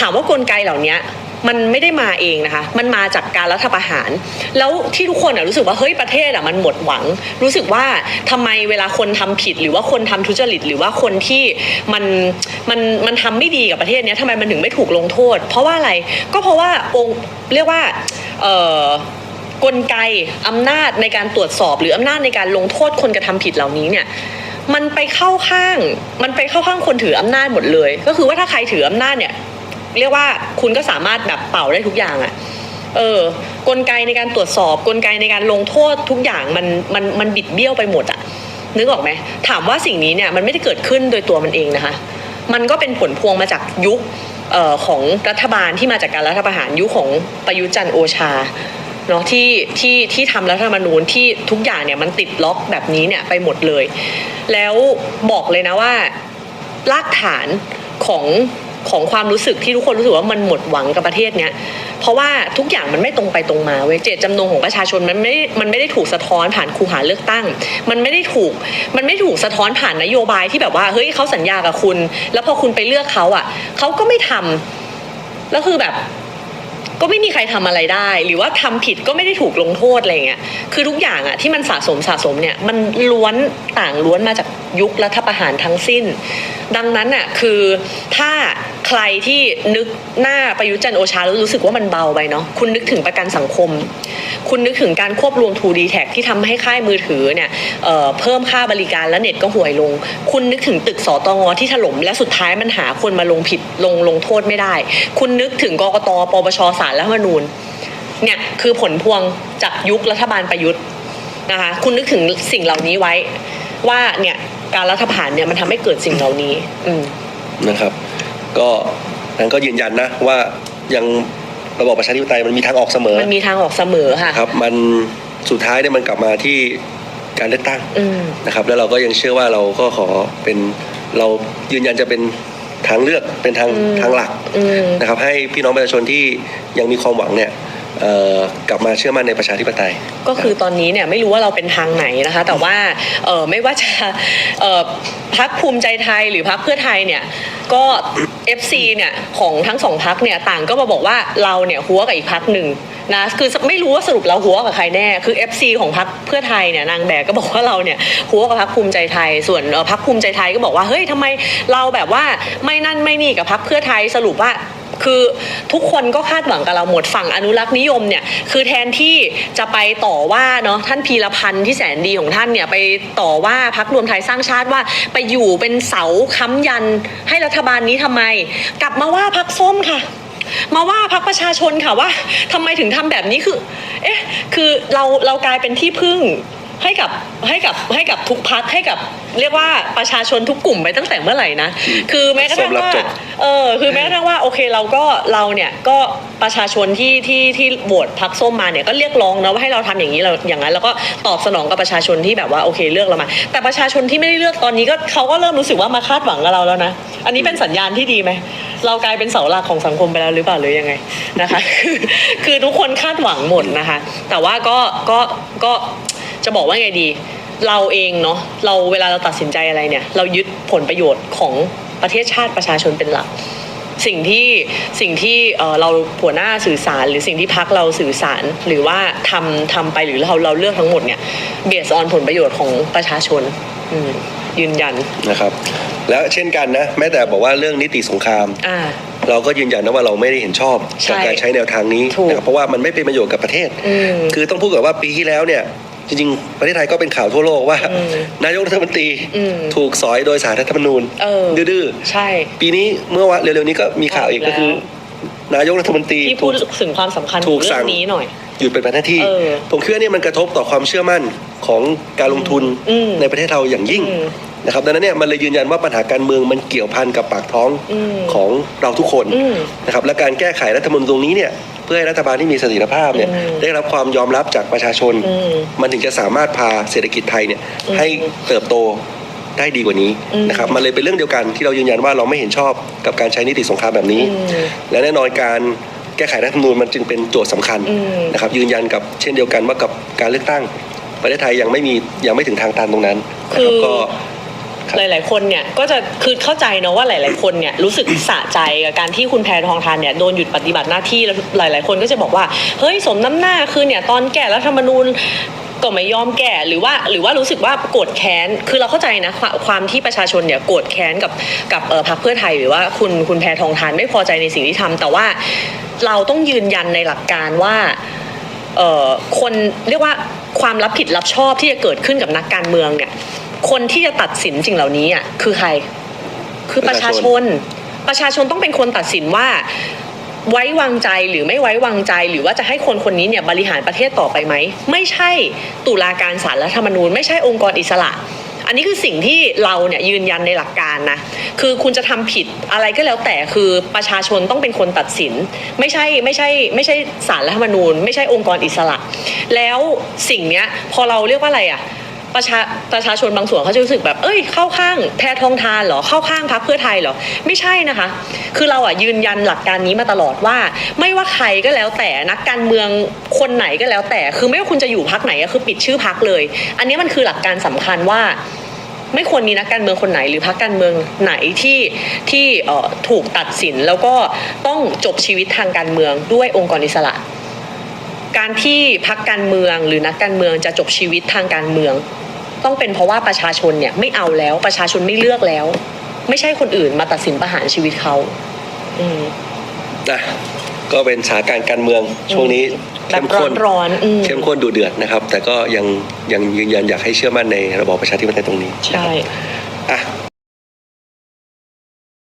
ถามว่ากลไกเหล่านี้มันไม่ได้มาเองนะคะ มันมาจากการรัฐประหาร แล้วที่ทุกคนอะรู้สึกว่าเฮ้ยประเทศอะมันหมดหวัง รู้สึกว่าทำไมเวลาคนทำผิด หรือว่าคนทำทุจริต หรือว่าคนที่มันมันมันทำไม่ดีกับประเทศเนี้ยทำไมมันถึงไม่ถูกลงโทษ เพราะว่าอะไร ก็เพราะว่าองค์เรียกว่าเอ่อกลไกอำนาจในการตรวจสอบ หรืออำนาจในการลงโทษคนกระทำผิดเหล่านี้เนี่ยมันไปเข้าข้าง มันไปเข้าข้างคนถืออำนาจหมดเลย ก็คือว่าถ้าใครถืออำนาจเนี่ย เรียกว่าคุณก็สามารถแบบเป่าได้ทุกอย่างอะ่ะเออกลไกในการตรวจสอบกลไกในการลงโทษทุกอย่างมันมันมันบิดเบี้ยวไปหมดอะนึกออกไหมถามว่าสิ่งนี้เนี่ยมันไม่ได้เกิดขึ้นโดยตัวมันเองนะคะ มันก็เป็นผลพวงมาจากยุคเอ่อของรัฐบาลที่มาจากการรัฐประหารยุคของประยุจันทร์โอชาเนาะที่ที่ที่ทำรัฐธรรมนูญที่ทุกอย่างเนี่ยมันติดล็อกแบบนี้เนี่ยไปหมดเลย แล้วบอกเลยนะว่า รากฐานของ ของความรู้สึกที่ทุกคนรู้สึกว่ามันหมดหวังกับประเทศเนี้ย เพราะว่าทุกอย่างมันไม่ตรงไปตรงมาเว้ยเจตจำนงของประชาชนมันไม่ มันไม่ได้ถูกสะท้อนผ่านคูหาเลือกตั้ง มันไม่ได้ถูก มันไม่ถูกสะท้อนผ่านนโยบายที่แบบว่า เฮ้ยเขาสัญญากับคุณ แล้วพอคุณไปเลือกเขาอะเขาก็ไม่ทำแล้วคือแบบ ก็ไม่มีใครทำอะไรได้ หรือว่าทำผิดก็ไม่ได้ถูกลงโทษอะไรเงี้ยคือทุกอย่างอะที่มันสะสมสะสมเนี่ยมันล้วนต่างล้วนมาจากยุครัฐประหารทั้งสิ้น ดังนั้นอะคือถ้า ใครที่นึกหน้าประยุจันโอชาแล้วรู้สึกว่ามันเบาไปเนาะคุณนึกถึงประกันสังคม คุณนึกถึงการควบรวม 2D Tag ที่ทำให้ค่ายมือถือเนี่ยเเพิ่มค่าบริการและเน็ตก็ห่วยลง คุณนึกถึงตึกสตงที่ถล่มและสุดท้ายมันหาคนมาลงผิดลงลงโทษไม่ได้ คุณนึกถึงกกตปปชศารัฐธรรมนูญเนี่ยคือผลพวงจากยุครัฐบาลประยุทธ์นะคะคุณนึกถึงสิ่งเหล่านี้ไว้ว่าเนี่ยการรัฐประหารเนี่ยมันทำให้เกิดสิ่งเหล่านี้ อืนะครับ ก็นั้นก็ยืนยันนะว่ายังระบอบประชาธิปไตยมันมีทางออกเสมอมันมีทางออกเสมอค่ะครับ มันสุดท้ายเนี่ยมันกลับมาที่การเลือกตั้งอืมนะครับ แล้วเราก็ยังเชื่อว่าเราก็ขอเป็นเรายืนยันจะเป็นทางเลือกเป็นทางอืมทางหลักอืม นะครับ ให้พี่น้องประชาชนที่ยังมีความหวังเนี่ย เอ่อกลับมาเชื่อมั่นในประชาธิปไตย ก็คือตอนนี้เนี่ยไม่รู้ว่าเราเป็นทางไหนนะคะ แต่ว่าเออไม่ว่าจะเออพักภูมิใจไทยหรือพักเพื่อไทยเนี่ยก็ FC เนี่ยของทั้งสองพักเนี่ยต่างก็มาบอกว่าเราเนี่ยหัวกับอีกพักหนึ่งนะคือไม่รู้ว่าสรุปเราหัวกับใครแน่ คือ FC ของพักเพื่อไทยเนี่ยนางแบกก็บอกว่าเราเนี่ยหัวกับพักภูมิใจไทย ส่วนพักภูมิใจไทยก็บอกว่าเฮ้ยทำไมเราแบบว่าไม่นั่นไม่นี่กับพักเพื่อไทยสรุปว่า คือทุกคนก็คาดหวังกับเราหมดฝั่งอนุรักษ์นิยมเนี่ยคือแทนที่จะไปต่อว่าเนาะท่านพีรพันธ์ที่แสนดีของท่านเนี่ยไปต่อว่าพักรวมไทยสร้างชาติว่า ไปอยู่เป็นเสาค้ำยันให้รัฐบาลนี้ทำไม กลับมาว่าพักส้มค่ะมาว่าพักประชาชนค่ะว่าทำไมถึงทำแบบนี้คือ เอ๊ะ คือเราเรากลายเป็นที่พึ่ง ให้กับให้กับให้กับทุกพักให้กับเรียกว่าประชาชนทุกกลุ่มไปตั้งแต่เมื่อไหร่นะคือแม้กระทั่งส้มรับว่าจบเออคือแม้กระทั่งว่าโอเคเราก็เราเนี่ยก็ประชาชนที่ที่ที่โหวตพักส้มมาเนี่ยก็เรียกร้องนะว่าให้เราทำอย่างนี้เราอย่างนั้นแล้วก็ตอบสนองกับประชาชนที่แบบว่าโอเคเลือกเรามา แต่ประชาชนที่ไม่ได้เลือกตอนนี้ก็เขาก็เริ่มรู้สึกว่ามาคาดหวังกับเราแล้วนะอันนี้เป็นสัญญาณที่ดีไหมเรากลายเป็นเสาหลักของสังคมไปแล้วหรือเปล่าหรือยังไงนะคะ คือคือทุกคนคาดหวังหมดนะคะ แต่ว่าก็ก็ก็ จะบอกว่าไงดี เราเองเนาะเราเวลาเราตัดสินใจอะไรเนี่ย เรายึดผลประโยชน์ของประเทศชาติประชาชนเป็นหลัก สิ่งที่สิ่งที่เอ่อเราหัวหน้าสื่อสาร หรือสิ่งที่พักเราสื่อสาร หรือว่าทำทำไปหรือเราเราเลือกทั้งหมดเนี่ยเบสออนผลประโยชน์ของประชาชนอืมยืนยันนะครับแล้วเช่นกันนะแม้แต่บอกว่าเรื่องนิติสงครามอ่าเราก็ยืนยันนะว่าเราไม่ได้เห็นชอบใช่กับการใช้แนวทางนี้ถูกนะครับเพราะว่ามันไม่เป็นประโยชน์กับประเทศอืมคือต้องพูดกับว่าปีที่แล้วเนี่ย จริงๆ ประเทศไทยก็เป็นข่าวทั่วโลกว่า อืมนายกรัฐมนตรีอืมถูกสอยโดยสารรัฐธรรมนูญเออ ดื้อใช่ ๆปีนี้เมื่อวันเร็วๆนี้ก็มีข่าวอีกออกแล้วก็คือ นายกรัฐมนตรีที่ถูพูกดถึงความสำคัญขถูองกเรื่สั่องงนี้หน่อย หยุดเป็นหน้าที่ เออผมคิดว่าเนี่ยมันกระทบต่อความเชื่อมั่นของการลงทุนอืมในประเทศเราอย่างยิ่งอืมนะครับดังนั้นเนี่ยมันเลยยืนยันว่าปัญหาการเมืองมันเกี่ยวพันกับปากท้องอืมของเราทุกคนอืมนะครับและการแก้ไขรัฐธรรมนูญตรงนี้เนี่ยเพื่อให้รัฐบาลที่มีเสถียรภาพเนี่ยอืม ได้รับความยอมรับจากประชาชน อืม มันถึงจะสามารถพาเศรษฐกิจไทยเนี่ยอืมให้เติบโตได้ดีกว่านี้อืมนะครับมันเลยเป็นเรื่องเดียวกันที่เรายืนยันว่าเราไม่เห็นชอบกับการใช้นิติสงครามแบบนี้ อืมและแน่นอนการ แก้ไขรัฐธรรมนูญมันจึงเป็นโจทย์สำคัญอืม นะครับยืนยันกับเช่นเดียวกันว่ากับการเลือกตั้ง ประเทศไทยยังไม่มียังไม่ถึงทางตันตรงนั้นนะคืรับอก็ ครับ หลาย ๆ คนเนี่ยก็จะคือเข้าใจเนอะว่าหลาย ๆ คนเนี่ยรู้สึกสะใจกับการที่คุณแพทองทานเนี่ยโดนหยุดปฏิบัติหน้าที่แล้วหลาย ๆ คนก็จะบอกว่าเฮ้ยสมน้ำหน้าคือเนี่ยตอนแก่รัฐธรรมนูญ ก็ไม่ยอมแก่หรือว่าหรือว่ารู้สึกว่าโกรธแค้นคือเราเข้าใจนะความความที่ประชาชนเนี่ยโกรธแค้นกับกับเอ่อพรรคเพื่อไทยหรือว่าคุณคุณแพทองทานไม่พอใจในสิ่งที่ทำแต่ว่าเราต้องยืนยันในหลักการว่าเอ่อคนเรียกว่าความรับผิดรับชอบที่จะเกิดขึ้นกับนักการเมืองเนี่ย คนที่จะตัดสินสิ่งเหล่านี้อะคือใคร คือประชาชน ประชาชนต้องเป็นคนตัดสินว่า ไว้วางใจหรือไม่ไว้วางใจ หรือว่าจะให้คนคนนี้เนี่ยบริหารประเทศต่อไปไหม ไม่ใช่ตุลาการศาลรัฐธรรมนูญ ไม่ใช่องค์กรอิสระ อันนี้คือสิ่งที่เราเนี่ยยืนยันในหลักการนะคือคุณจะทำผิดอะไรก็แล้วแต่คือประชาชนต้องเป็นคนตัดสิน ไม่ใช่ไม่ใช่ไม่ใช่ศาลรัฐธรรมนูญ ไม่ใช่องค์กรอิสระ แล้วสิ่งเนี้ยพอเราเรียกว่าอะไรอะ ประชาประชาชนบางส่วนเขาจะรู้สึกแบบ เอ้ย เข้าข้างแพทองทานเหรอ เข้าข้างพรรคเพื่อไทยเหรอ ไม่ใช่นะคะ คือเราอะยืนยันหลักการนี้มาตลอดว่า ไม่ว่าใครก็แล้วแต่นักการเมืองคนไหนก็แล้วแต่ คือไม่ว่าคุณจะอยู่พักไหนก็คือปิดชื่อพักเลย อันนี้มันคือหลักการสำคัญว่าไม่ควรมีนักการเมืองคนไหนหรือพรรคการเมืองไหนที่ที่ถูกตัดสินแล้วก็ต้องจบชีวิตทางการเมืองด้วยองค์กรอิสระ การที่พรรคการเมืองหรือนักการเมืองจะจบชีวิตทางการเมือง ต้องเป็นเพราะว่าประชาชนเนี่ยไม่เอาแล้วประชาชนไม่เลือกแล้ว ไม่ใช่คนอื่นมาตัดสินประหารชีวิตเขาอืมนะก็เป็นสถานการณ์การเมืองช่วงนี้แบเข้บมข้นร้อนๆอืมเข้มข้นดูเดือดนะครับ แต่ก็ยังยังยืนยันอยากให้เชื่อมั่นในระบอบประชาธิปไตยตรงนี้ใช่